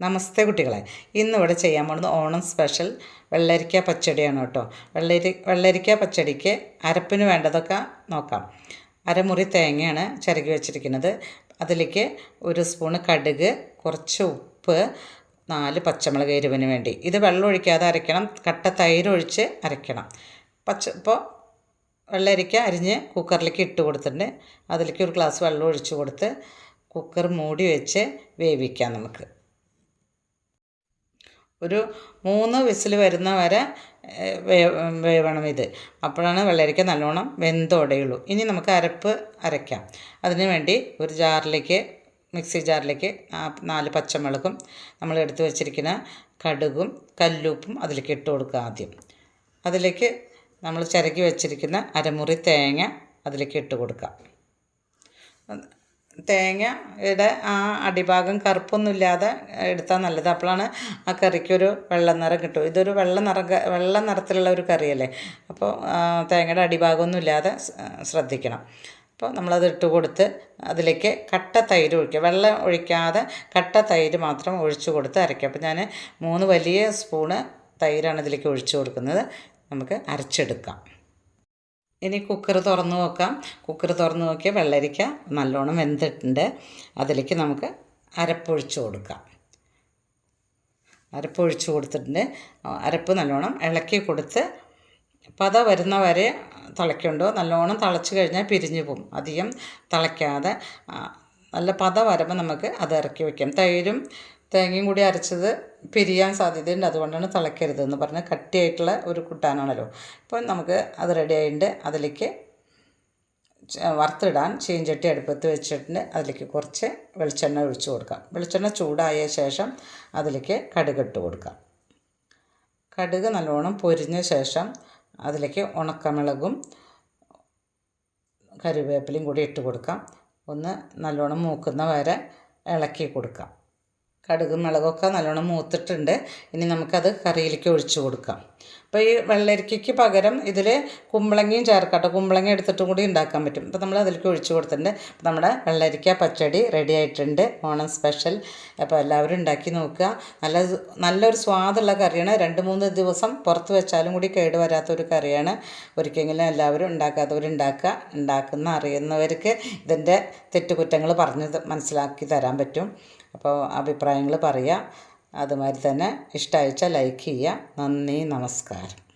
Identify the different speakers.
Speaker 1: നമസ്തേ കുട്ടികളെ. ഇന്നിവിടെ ചെയ്യാൻ പോകുന്നത് ഓണം സ്പെഷ്യൽ വെള്ളരിക്ക പച്ചടിയാണ് കേട്ടോ. വെള്ളരി വെള്ളരിക്ക പച്ചടിക്ക് അരപ്പിന് വേണ്ടതൊക്കെ നോക്കാം. അരമുറി തേങ്ങയാണ് ചിരകി വെച്ചിരിക്കുന്നത്. അതിലേക്ക് ഒരു സ്പൂണ് കടുക് കുറച്ച് ഉപ്പ് നാല് പച്ചമുളക് എരിവിന് വേണ്ടി. ഇത് വെള്ളം ഒഴിക്കാതെ അരയ്ക്കണം. കട്ട തൈര് ഒഴിച്ച് അരയ്ക്കണം. പച്ച ഇപ്പോൾ വെള്ളരിക്ക അരിഞ്ഞ് കുക്കറിലേക്ക് ഇട്ട് കൊടുത്തിട്ടുണ്ട്. അതിലേക്ക് ഒരു ഗ്ലാസ് വെള്ളം ഒഴിച്ച് കൊടുത്ത് കുക്കർ മൂടി വെച്ച് വേവിക്കാം നമുക്ക്. ഒരു മൂന്ന് വിസിൽ വരുന്ന വരെ വേവണം ഇത്. അപ്പോഴാണ് വെള്ളരിക്ക നല്ലോണം വെന്തോടെയുള്ളൂ ഇനി നമുക്ക് അരപ്പ് അരയ്ക്കാം. അതിന് വേണ്ടി ഒരു ജാറിലേക്ക് മിക്സി ജാറിലേക്ക് നാല് പച്ചമുളകും നമ്മൾ എടുത്തു വച്ചിരിക്കുന്ന കടുകും കല്ലുപ്പും അതിലേക്ക് ഇട്ട് കൊടുക്കുക ആദ്യം. അതിലേക്ക് നമ്മൾ ചിരകി വെച്ചിരിക്കുന്ന അരമുറി തേങ്ങ അതിലേക്ക് ഇട്ട് കൊടുക്കാം തേങ്ങയുടെ ആ അടിഭാഗം കറുപ്പൊന്നുമില്ലാതെ എടുത്താൽ നല്ലത്. അപ്പോഴാണ് ആ കറിക്കൊരു വെള്ള നിറം കിട്ടും ഇതൊരു വെള്ള നിറം വെള്ള നിറത്തിലുള്ള ഒരു കറിയല്ലേ? അപ്പോൾ തേങ്ങയുടെ അടിഭാഗമൊന്നും ഇല്ലാതെ ശ്രദ്ധിക്കണം. അപ്പോൾ നമ്മളത് ഇട്ട് കൊടുത്ത് അതിലേക്ക് കട്ട തൈര് ഒഴിക്കുക. വെള്ളം ഒഴിക്കാതെ കട്ട തൈര് മാത്രം ഒഴിച്ച് കൊടുത്ത് അരയ്ക്കുക. അപ്പോൾ ഞാൻ മൂന്ന് വലിയ സ്പൂണ് തൈരാണ് ഇതിലേക്ക് ഒഴിച്ച് കൊടുക്കുന്നത്. നമുക്ക് അരച്ചെടുക്കാം. ഇനി കുക്കർ തുറന്ന് നോക്കാം. കുക്കർ തുറന്ന് നോക്കിയാൽ വെള്ളരിക്ക നല്ലോണം വെന്തിട്ടുണ്ട്. അതിലേക്ക് നമുക്ക് അരപ്പൊഴിച്ച് കൊടുക്കാം. അരപ്പൊഴിച്ച് കൊടുത്തിട്ടുണ്ട്. അരപ്പ് നല്ലോണം ഇളക്കി കൊടുത്ത് പത വരുന്ന വരെ തിളയ്ക്കുണ്ടോ? നല്ലോണം തിളച്ച് കഴിഞ്ഞാൽ പിരിഞ്ഞു പോകും. അധികം തിളയ്ക്കാതെ നല്ല പത വരുമ്പോൾ നമുക്ക് അത് ഇറക്കി വയ്ക്കാം തൈരും തേങ്ങയും കൂടി അരച്ചത് പിരിയാൻ സാധ്യതയുണ്ട്. അതുകൊണ്ടാണ് തിളയ്ക്കരുത് എന്ന് പറഞ്ഞ് കട്ടിയായിട്ടുള്ള ഒരു കുട്ടാനാണല്ലോ. ഇപ്പം നമുക്ക് അത് റെഡി ആയിട്ടുണ്ട്. അതിലേക്ക് വറുത്തിടാൻ ചീഞ്ചട്ടി അടുപ്പത്ത് വെച്ചിട്ടുണ്ട്. അതിലേക്ക് കുറച്ച് വെളിച്ചെണ്ണ ഒഴിച്ച് കൊടുക്കാം. വെളിച്ചെണ്ണ ചൂടായ ശേഷം അതിലേക്ക് കടുക് ഇട്ട് കൊടുക്കാം. കടുക് നല്ലോണം പൊരിഞ്ഞ ശേഷം അതിലേക്ക് ഉണക്കമുളകും കറിവേപ്പിലയും കൂടി ഇട്ട് കൊടുക്കാം. ഒന്ന് നല്ലോണം മൂക്കുന്ന വരെ ഇളക്കി കൊടുക്കാം. കടുകും മുളകൊക്കെ നല്ലോണം മൂത്തിട്ടുണ്ട്. ഇനി നമുക്കത് കറിയിലേക്ക് ഒഴിച്ച് കൊടുക്കാം. അപ്പോൾ ഈ വെള്ളരിക്കയ്ക്ക് പകരം ഇതിൽ കുമ്പളങ്ങയും ചേർക്കാട്ടോ. കുമ്പളങ്ങ എടുത്തിട്ടും കൂടി ഉണ്ടാക്കാൻ പറ്റും. അപ്പോൾ നമ്മൾ അതിലേക്ക് ഒഴിച്ചു കൊടുത്തിട്ടുണ്ട്. അപ്പോൾ നമ്മുടെ വെള്ളരിക്ക പച്ചടി റെഡി ആയിട്ടുണ്ട്. ഓണം സ്പെഷ്യൽ അപ്പോൾ എല്ലാവരും ഉണ്ടാക്കി നോക്കുക. നല്ല നല്ലൊരു സ്വാദുള്ള കറിയാണ്. രണ്ട് മൂന്ന് ദിവസം പുറത്ത് വെച്ചാലും കൂടി കേട് വരാത്തൊരു കറിയാണ്. ഒരിക്കലെങ്കിലും എല്ലാവരും ഉണ്ടാക്കാത്തവരുണ്ടാക്കുക. ഉണ്ടാക്കുന്ന അറിയുന്നവർക്ക് ഇതിന്റെ തെറ്റുകുറ്റങ്ങൾ പറഞ്ഞ് മനസ്സിലാക്കി തരാൻ പറ്റും. അപ്പോൾ അഭിപ്രായങ്ങൾ പറയുക അതുമാതിരി തന്നെ ഇഷ്ടമായിച്ചാൽ ലൈക്ക് ചെയ്യുക. നന്ദി നമസ്കാരം.